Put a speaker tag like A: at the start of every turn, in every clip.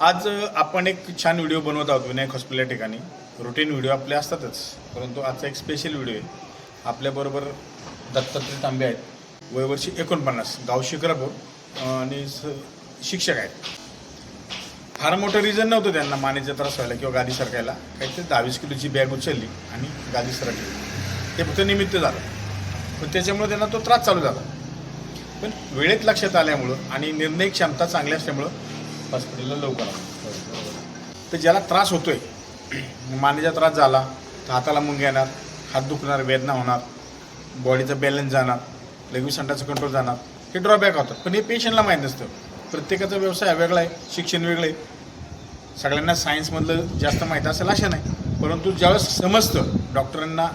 A: आज आपण एक छान व्हिडिओ बनवत आहोत विनायक हॉस्पिटल या ठिकाणी. रुटीन व्हिडिओ आपले असतातच परंतु आजचा एक स्पेशल व्हिडिओ आहे. आपल्याबरोबर दत्तात्रय तांबे आहेत. वयवर्षी एकोणपन्नास गाव शिक्रापूर आणि स- शिक्षक आहेत. फार मोठं रिझन नव्हतं त्यांना मानेचा त्रास व्हायला किंवा गादी सरकायला. काहीतरी दहावीस किलोची बॅग उचलली आणि गादी सरकली. ते फक्त निमित्त झालं. पण त्याच्यामुळे त्यांना तो त्रास चालू झाला. पण वेळेत लक्षात आल्यामुळं आणि निर्णय क्षमता चांगली असल्यामुळं हॉस्पिटलला लवकर तर ज्याला त्रास होतोय मानेचा त्रास झाला तर हाताला मुंग येणार हात दुखणार वेदना होणार बॉडीचा बॅलन्स जाणार लगेच संडाचं कंट्रोल जाणार. हे ड्रॉबॅक होतात. पण हे पेशंटला माहीत नसतं. प्रत्येकाचा व्यवसाय हा वेगळा आहे शिक्षण वेगळं आहे. सगळ्यांना सायन्समधलं जास्त माहीत असेल असं नाही. परंतु ज्यावेळेस समजतं डॉक्टरांना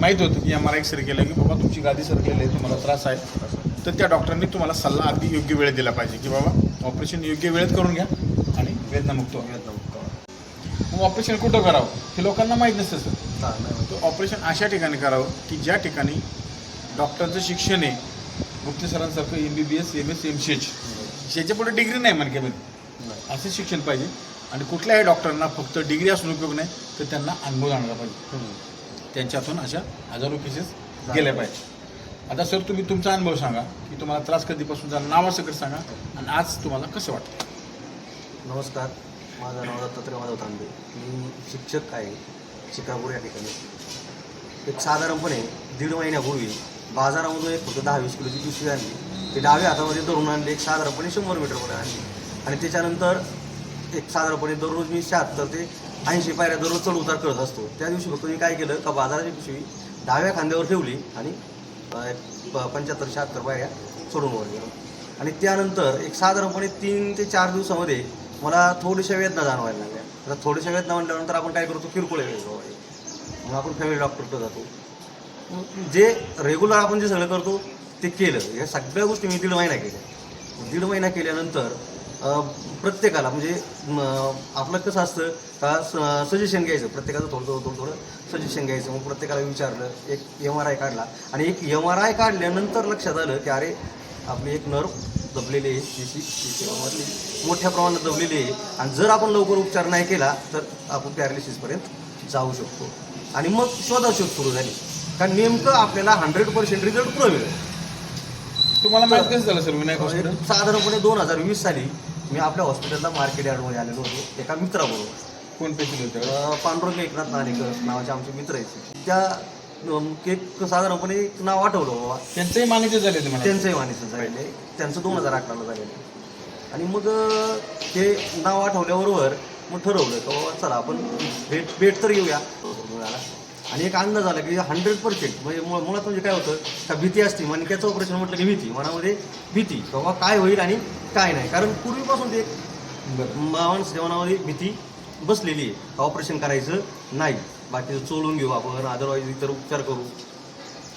A: माहीत होतं की एम आर एक्सरे केलं की बाबा तुमची गादी सरकलेली आहे तुम्हाला त्रास आहे तर त्या डॉक्टरांनी तुम्हाला सल्ला अगदी योग्य वेळ दिला पाहिजे की बाबा ऑपरेशन योग्य वेळेत करून घ्या आणि वेदनामुक्त व्हा. मग ऑपरेशन कुठं करावं? हे लोकांना माहीत नसतं सर. तर ऑपरेशन अशा ठिकाणी करावं की ज्या ठिकाणी डॉक्टरचं शिक्षण आहे Gupte सरांसारखं M B B S M S M C H याच्यापुढे डिग्री नाही म्हणकेमध्ये असं शिक्षण पाहिजे. आणि कुठल्याही डॉक्टरांना फक्त डिग्री असून उपयोग नाही तर त्यांना अनुभव जाणला पाहिजे. त्यांच्यातून अशा हजारो केसेस गेल्या पाहिजे. आता सर तुम्ही तुमचा अनुभव सांगा की तुम्हाला त्रास कधीपासून झाला नावासकट सांगा आणि आज तुम्हाला कसं वाटतं?
B: नमस्कार माझं नाव दत्तात्रय माधव तांबे. मी शिक्षक आहे शिकागोड या ठिकाणी. एक साधारणपणे दीड महिन्यापूर्वी बाजारामधून एक फक्त दहा वीस किलोची पिशवी आणली. ती डाव्या हातामध्ये धरून आणली एक साधारणपणे शंभर मीटरमध्ये आणली. आणि त्याच्यानंतर एक साधारणपणे दररोज मी शहात्तर ते ऐंशी पायऱ्या दररोज चढ उतार करत असतो. त्या दिवशी फक्त मी काय केलं का बाजाराची पिशवी डाव्या खांद्यावर ठेवली आणि पंच्याहत्तर शहात्तर पायऱ्या सोडून वर गेलो. आणि त्यानंतर एक साधारणपणे तीन ते चार दिवसामध्ये मला थोडीशा वेदना जाणवायला लागल्या. आता थोडीशा वेदना म्हटल्यानंतर आपण काय करतो किरकोळ वेदना आहे मग आपण फॅमिली डॉक्टरकडे जातो. जे रेग्युलर आपण जे सगळं करतो ते केलं. या सगळ्या गोष्टी मी दीड महिना केल्या. दीड महिना केल्यानंतर प्रत्येकाला म्हणजे आपलं कसं असतं का सजेशन घ्यायचं. प्रत्येकाचं थोडं थोडं थोडं थोडं सजेशन घ्यायचं. मग प्रत्येकाला विचारलं एक एम आर आय काढला. आणि एक एम आर आय काढल्यानंतर लक्षात आलं की अरे आपली एक नर्व दबलेली आहे सी मोठ्या प्रमाणात दबलेली आहे. आणि जर आपण लवकर उपचार नाही केला तर आपण पॅरालिसिसपर्यंत जाऊ शकतो. आणि मग शोधाशोध सुरू झाली. कारण नेमकं आपल्याला हंड्रेड पर्सेंट रिझल्ट पुढं मिळेल
A: तुम्हाला माहीत कसं झालं सर विनायक
B: साधारणपणे दोन हजार वीस साली मी आपल्या हॉस्पिटलला मार्केट यार्डमध्ये आलेलो होतो. एका मित्राबरोबर.
A: कोण पेशंट होते
B: अं, पांडुरंग एकनाथ नाणेकर नावाचे आमचे मित्र आहेत. त्या अं, केक साधारणपणे एक नाव आठवलं बाबा.
A: त्यांचंही मान्यते झाले ते मला
B: त्यांचंही वाणीचं झालेलं. आहे त्यांचं दोन हजार अकराला झालेलं. आहे आणि मग अं, ते नाव आठवल्याबरोबर मग ठरवलं का बाबा चला आपण भेट भेट तर येऊया. आणि एक अंदाज आला की हंड्रेड पर्सेंट म्हणजे मुळ- मुळात म्हणजे काय होतं का भीती असते. मणक्याचं ऑपरेशन म्हटलं की भीती. मनामध्ये भीती. बाबा काय होईल आणि काय नाही. कारण पूर्वीपासून ते एक
A: जेवणामध्ये
B: माणसाच्या मनामध्ये भीती बसलेली आहे. ऑपरेशन करायचं नाही. बाकीचं चोळून घेऊ आपण. अदरवाईज इतर उपचार करू.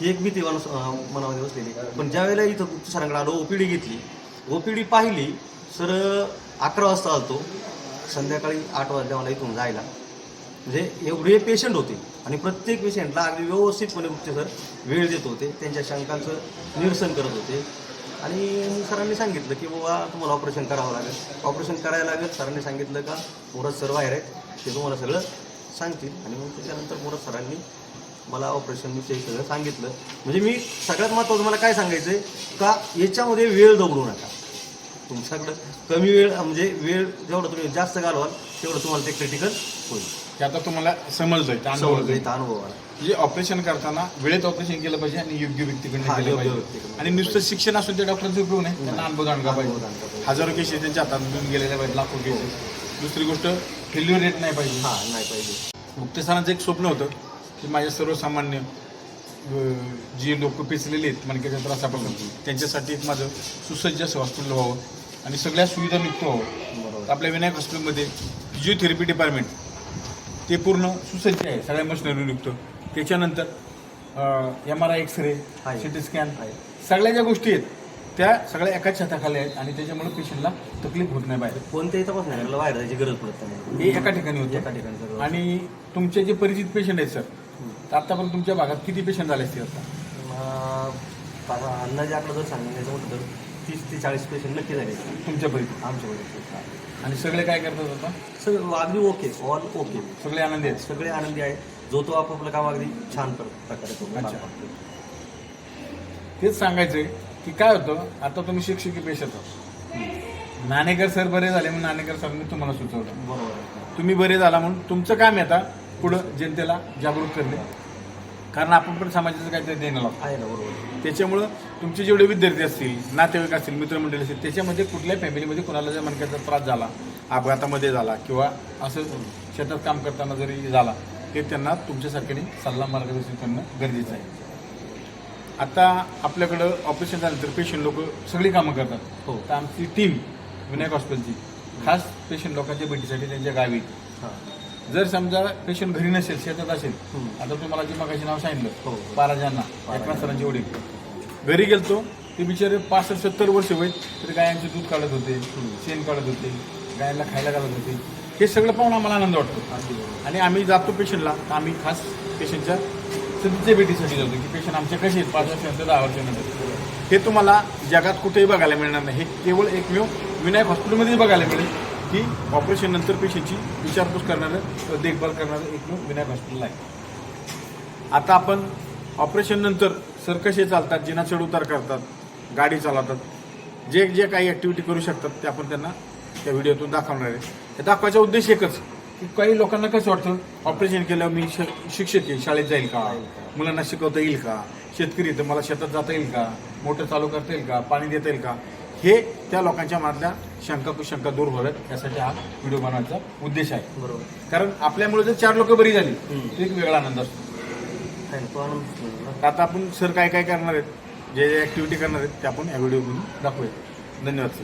B: ही एक भीती माणूस मनामध्ये बसलेली पण ज्या वेळेला इथं गुप्त सरांकडे आलो ओपीडी घेतली. ओपीडी पाहिली सर अकरा वाजता आलतो. संध्याकाळी आठ वाजता मला इथून जायला. म्हणजे एवढे पेशंट होते. आणि प्रत्येक पेशंटला अगदी व्यवस्थितपणे गुप्ते सर वेळ देत होते. त्यांच्या शंकांचं निरसन करत होते. आणि सरांनी सांगितलं की बाबा तुम्हाला ऑपरेशन करावं लागेल. ऑपरेशन करायला लागेल. सरांनी सांगितलं का मुरत सर बाहेर आहेत. ते तुम्हाला सगळं सांगतील. आणि मग त्याच्यानंतर मुरत सरांनी मला ऑपरेशनविषयी सगळं सांगितलं. म्हणजे मी सगळ्यात महत्त्वाचं मला काय सांगायचं आहे का याच्यामध्ये वेळ दबडू नका. तुमच्याकडं कमी वेळ म्हणजे वेळ जेवढं तुम्ही जास्त घालवाल तेवढं तुम्हाला ते क्रिटिकल होईल.
A: ते आता तुम्हाला समजलंय ते अनुभव
B: समजलं,
A: येतोय.
B: इथं अनुभव आला
A: म्हणजे ऑपरेशन करताना वेळेत ऑपरेशन केलं पाहिजे आणि योग्य व्यक्तीकडे
B: हा,
A: केलं
B: योग्य
A: पाहिजे. आणि नुसतं शिक्षण असून त्या डॉक्टरचा उपयोग नाही त्यांना अनुभव जाणला
B: अनुभव
A: पाहिजे.
B: जाणला पाहिजे.
A: हजारो केसेस त्यांच्या हातात गेलेल्या पाहिजे लाखो केसेस दुसरी गोष्ट फेल्युअर रेट नाही पाहिजे.
B: हा नाही पाहिजे.
A: मुक्तेसरांचं एक स्वप्न होतं की माझ्या सर्वसामान्य जी लोक पिचलेली आहेत मणक्याच्या त्रासापासून त्यांच्यासाठी एक माझं सुसज्ज असं हॉस्पिटल व्हावं आणि सगळ्या सुविधा निघतो व्हावं. आपल्या विनायक हॉस्पिटलमध्ये फिजिओथेरपी डिपार्टमेंट ते पूर्ण सुसज्ज आहे सगळ्या मशिनरी निघतो. त्याच्यानंतर M R I X-ray. C T scan
B: आहे.
A: सगळ्या ज्या गोष्टी आहेत त्या सगळ्या एकाच छताखाली आहेत आणि त्याच्यामुळे पेशंटला तकलीफ होत नाही बाहेर.
B: कोणत्याही तपास नाही बाहेर जायची गरज पडत नाही.
A: हे एका ठिकाणी
B: एका
A: होतं
B: ठिकाणी सगळं
A: आणि तुमचे जे परिचित पेशंट आहेत सर तर आतापर्यंत तुमच्या भागात किती पेशंट झाले असतील आता?
B: आता अंदाजे आपलं जर सांगायचं म्हटलं तर तीस ते चाळीस पेशंट नक्की झाले.
A: तुमच्यापैकी
B: आमच्याकडे
A: आणि सगळे काय करतात आता?
B: सगळं अगदी ओके ऑल ओके.
A: सगळे आनंदी आहेत?
B: सगळे आनंदी आहेत. जो तो आपापलं काम अगदी छान प्रकारे करून पार. पाडतो.
A: तेच सांगायचंय की काय होतं आता तुम्ही शिक्षकी पेशात आहात. नाणेकर सर बरे झाले म्हणून नाणेकर सरांनी तुम्हाला सुचवलं.
B: बरोबर आहे.
A: तुम्ही बरे झाला म्हणून तुमचं काम आहे आता पुढं जनतेला जागरूक करणे. कारण आपण पण समाजाचं काहीतरी देणं लागतो.
B: आहे ना बरोबर.
A: त्याच्यामुळं तुमचे जेवढे विद्यार्थी असतील नातेवाईक असतील मित्रमंडळी असतील त्याच्यामध्ये कुठल्याही फॅमिलीमध्ये कोणाला जर मणक्याचा त्रास झाला अपघातामध्ये झाला किंवा असं शेतात काम करताना जरी झाला ते त्यांना तुमच्यासारख्याने सल्ला मार्गदर्शन करणं गरजेचं आहे. आता आपल्याकडं ऑपरेशन झालं तर पेशंट लोक सगळी कामं करतात.
B: हो.
A: तर आमची टीम विनायक हॉस्पिटलची खास पेशंट लोकांच्या भेटीसाठी त्यांच्या गावी.
B: हां.
A: जर समजा पेशंट घरी नसेल शेतात असेल. आता तुम्हाला जे मगाशी नाव सांगितलं
B: हो.
A: बाराजांना एकनाथ सरांची वडील. घरी गेलतो ते बिचारे पासष्ट सत्तर वर्ष वय तरी गायांचे दूध काढत होते शेण काढत होते गायांना खायला घालत होते. हे सगळं पाहून आम्हाला आनंद वाटतो. आणि आम्ही जातो पेशंटला तर आम्ही खास पेशंटच्या सध्याच्या भेटीसाठी जातो की पेशंट आमचे कसे आहेत पाच वर्षानंतर दहा वर्षानंतर. हे तुम्हाला जगात कुठेही बघायला मिळणार नाही. हे केवळ एकमेव विनायक हॉस्पिटलमध्येच बघायला मिळेल. की ऑपरेशन नंतर पेशंटची विचारपूस करणारं देखभाल करणारं एकमेव विनायक हॉस्पिटल आहे. आता आपण ऑपरेशन नंतर सर कसे चालतात जिना चढउतार करतात गाडी चालवतात जे जे काही ॲक्टिव्हिटी करू शकतात ते आपण त्यांना त्या व्हिडिओतून दाखवणार आहे. हे दाखवायचा उद्देश एकच की काही लोकांना कसं वाटतं ऑपरेशन केल्यावर मी श शिक्षक आहे शाळेत जाईल का? मुलांना शिकवता येईल का? शेतकरी तर मला शेतात जाता येईल का? मोटर चालू करता येईल का? पाणी देता येईल का? हे त्या लोकांच्या मधल्या शंका कुशंका दूर व्हाव्यात यासाठी हा व्हिडिओ बनवायचा उद्देश आहे.
B: बरोबर.
A: कारण आपल्यामुळे जर चार लोक बरी झाली
B: हम्म.
A: एक वेगळा आनंद असतो.
B: तो आनंद ना.
A: तर आता आपण सर काय काय करणार आहेत जे जे ॲक्टिव्हिटी करणार आहेत ते आपण या व्हिडिओमधून दाखवूया. धन्यवाद सर